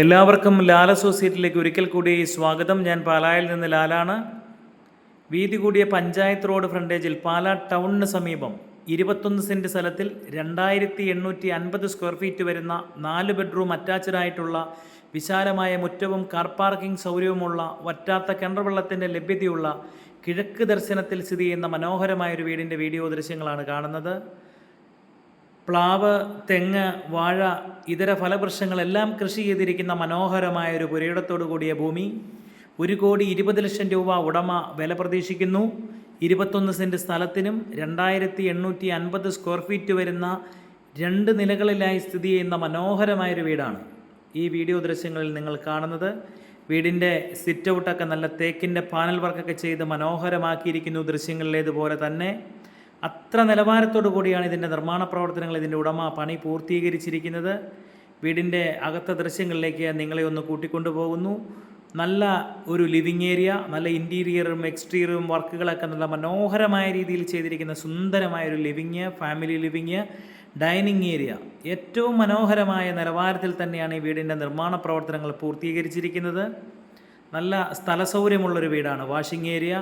എല്ലാവർക്കും ലാൽ അസോസിയേറ്റിലേക്ക് ഒരിക്കൽ കൂടി സ്വാഗതം. ഞാൻ പാലായിൽ നിന്ന് ലാലാണ്. വീതി കൂടിയ പഞ്ചായത്ത് റോഡ് ഫ്രണ്ടേജിൽ പാലാ ടൗണിന് സമീപം ഇരുപത്തൊന്ന് സെന്റ് സ്ഥലത്തിൽ രണ്ടായിരത്തി എണ്ണൂറ്റി അൻപത് സ്ക്വയർ ഫീറ്റ് വരുന്ന നാല് ബെഡ്റൂം അറ്റാച്ച്ഡ് ആയിട്ടുള്ള വിശാലമായ മുറ്റവും കാർ പാർക്കിംഗ് സൗകര്യവുമുള്ള വറ്റാത്ത കിണർ വെള്ളത്തിന്റെ ലഭ്യതയുള്ള കിഴക്ക് ദർശനത്തിൽ സ്ഥിതി ചെയ്യുന്ന മനോഹരമായ ഒരു വീടിന്റെ വീഡിയോ ദൃശ്യങ്ങളാണ് കാണുന്നത്. പ്ലാവ് തെങ്ങ് വാഴ ഇതര ഫലവൃക്ഷങ്ങളെല്ലാം കൃഷി ചെയ്തിരിക്കുന്ന മനോഹരമായ ഒരു പുരയിടത്തോടു കൂടിയ ഭൂമി. ഒരു കോടി ഇരുപത് ലക്ഷം രൂപ ഉടമ വില പ്രതീക്ഷിക്കുന്നു. ഇരുപത്തൊന്ന് സെന്റ് സ്ഥലത്തിനും രണ്ടായിരത്തി എണ്ണൂറ്റി അൻപത് സ്ക്വയർ ഫീറ്റ് വരുന്ന രണ്ട് നിലകളിലായി സ്ഥിതി ചെയ്യുന്ന മനോഹരമായൊരു വീടാണ് ഈ വീഡിയോ ദൃശ്യങ്ങളിൽ നിങ്ങൾ കാണുന്നത്. വീടിന്റെ സിറ്റ് ഔട്ടൊക്കെ നല്ല തേക്കിന്റെ പാനൽ വർക്കൊക്കെ ചെയ്ത് മനോഹരമാക്കിയിരിക്കുന്നു ദൃശ്യങ്ങളിലേതുപോലെ തന്നെ. അത്ര നിലവാരത്തോടു കൂടിയാണ് ഇതിന്റെ നിർമ്മാണ പ്രവർത്തനങ്ങൾ ഇതിന്റെ ഉടമ പണി പൂർത്തീകരിച്ചിരിക്കുന്നത്. വീടിന്റെ അകത്ത ദൃശ്യങ്ങളിലേക്ക് നിങ്ങളെ ഒന്ന് കൂട്ടിക്കൊണ്ടുപോകുന്നു നല്ല ഒരു ലിവിങ് ഏരിയ നല്ല ഇന്റീരിയറും എക്സ്റ്റീരിയറും വർക്കുകളൊക്കെ നല്ല മനോഹരമായ രീതിയിൽ ചെയ്തിരിക്കുന്ന സുന്ദരമായ ഒരു living family living dining area. ഏറ്റവും മനോഹരമായ നിലവാരത്തിൽ തന്നെയാണ് ഈ വീടിന്റെ നിർമ്മാണ പ്രവർത്തനങ്ങൾ പൂർത്തീകരിച്ചിരിക്കുന്നത്. നല്ല സ്ഥല സൗകര്യമുള്ളൊരു വീടാണ്. വാഷിംഗ് ഏരിയ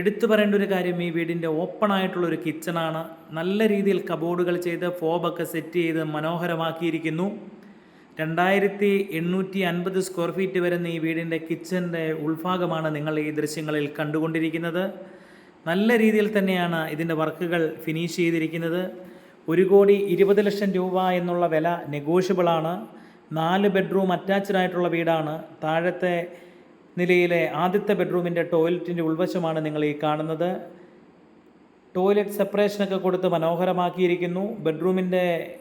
എടുത്തു പറയേണ്ട ഒരു കാര്യം ഈ വീടിന്റെ ഓപ്പൺ ആയിട്ടുള്ള ഒരു കിച്ചണാണ് നല്ല രീതിയിൽ കബോർഡുകൾ ചെയ്ത് ഫോബൊക്കെ സെറ്റ് ചെയ്ത് മനോഹരമാക്കിയിരിക്കുന്നു. രണ്ടായിരത്തി എണ്ണൂറ്റി അൻപത് സ്ക്വയർ ഫീറ്റ് വരുന്ന ഈ വീടിന്റെ കിച്ചന്റെ ഉൾഭാഗമാണ് നിങ്ങൾ ഈ ദൃശ്യങ്ങളിൽ കണ്ടുകൊണ്ടിരിക്കുന്നത്. നല്ല രീതിയിൽ തന്നെയാണ് ഇതിന്റെ വർക്കുകൾ ഫിനിഷ് ചെയ്തിരിക്കുന്നത്. ഒരു കോടി ഇരുപത് ലക്ഷം രൂപ എന്നുള്ള വില നെഗോഷ്യബിളാണ് നാല് ബെഡ്റൂം അറ്റാച്ച്ഡ് ആയിട്ടുള്ള വീടാണ്. താഴത്തെ നിലയിലെ ആദ്യത്തെ ബെഡ്റൂമിന്റെ ടോയ്ലറ്റിന്റെ ഉൾവശമാണ് നിങ്ങൾ ഈ കാണുന്നത്. ടോയ്ലറ്റ് സെപ്പറേഷനൊക്കെ കൊടുത്ത് മനോഹരമാക്കിയിരിക്കുന്നു. ബെഡ്റൂമിന്റെ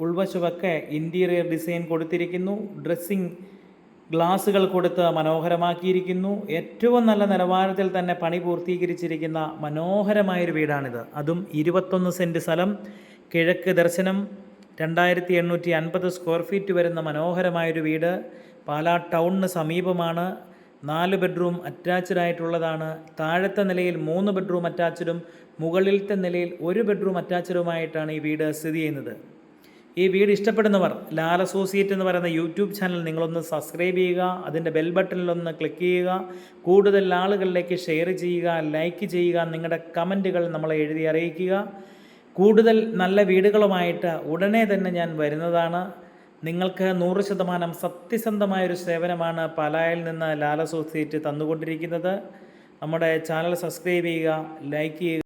ഉൾവശമൊക്കെ ഇന്റീരിയർ ഡിസൈൻ കൊടുത്തിരിക്കുന്നു. ഡ്രസ്സിങ് ഗ്ലാസുകൾ കൊടുത്ത് മനോഹരമാക്കിയിരിക്കുന്നു. ഏറ്റവും നല്ല നിലവാരത്തിൽ തന്നെ പണി പൂർത്തീകരിച്ചിരിക്കുന്ന മനോഹരമായൊരു വീടാണിത്. അതും ഇരുപത്തൊന്ന് സെന്റ് സ്ഥലം കിഴക്ക് ദർശനം രണ്ടായിരത്തി എണ്ണൂറ്റി അൻപത് സ്ക്വയർ ഫീറ്റ് വരുന്ന മനോഹരമായൊരു വീട്. പാലാ ടൗണിന് സമീപമാണ്. നാല് ബെഡ്റൂം അറ്റാച്ച്ഡ് ആയിട്ടുള്ളതാണ്. താഴത്തെ നിലയിൽ മൂന്ന് ബെഡ്റൂം അറ്റാച്ച്ഡും മുകളിലത്തെ നിലയിൽ ഒരു ബെഡ്റൂം അറ്റാച്ച്ഡുമായിട്ടാണ് ഈ വീട് സ്ഥിതി ചെയ്യുന്നത്. ഈ വീട് ഇഷ്ടപ്പെടുന്നവർ ലാൽ അസോസിയേറ്റ് എന്ന് പറയുന്ന യൂട്യൂബ് ചാനൽ നിങ്ങളൊന്ന് സബ്സ്ക്രൈബ് ചെയ്യുക അതിന്റെ ബെൽ ബട്ടണിലൊന്ന് ക്ലിക്ക് ചെയ്യുക കൂടുതൽ ആളുകളിലേക്ക് ഷെയർ ചെയ്യുക ലൈക്ക് ചെയ്യുക നിങ്ങളുടെ കമന്റുകൾ നമ്മളെ എഴുതി അറിയിക്കുക. കൂടുതൽ നല്ല വീടുകളുമായിട്ട് ഉടനെ തന്നെ ഞാൻ വരുന്നതാണ്. നിങ്ങൾക്ക് നൂറ് ശതമാനം സത്യസന്ധമായൊരു സേവനമാണ് പാലായിൽ നിന്ന് ലാൽ അസോസിയേറ്റ് തന്നുകൊണ്ടിരിക്കുന്നത്. നമ്മുടെ ചാനൽ സബ്സ്ക്രൈബ് ചെയ്യുക ലൈക്ക് ചെയ്യുക.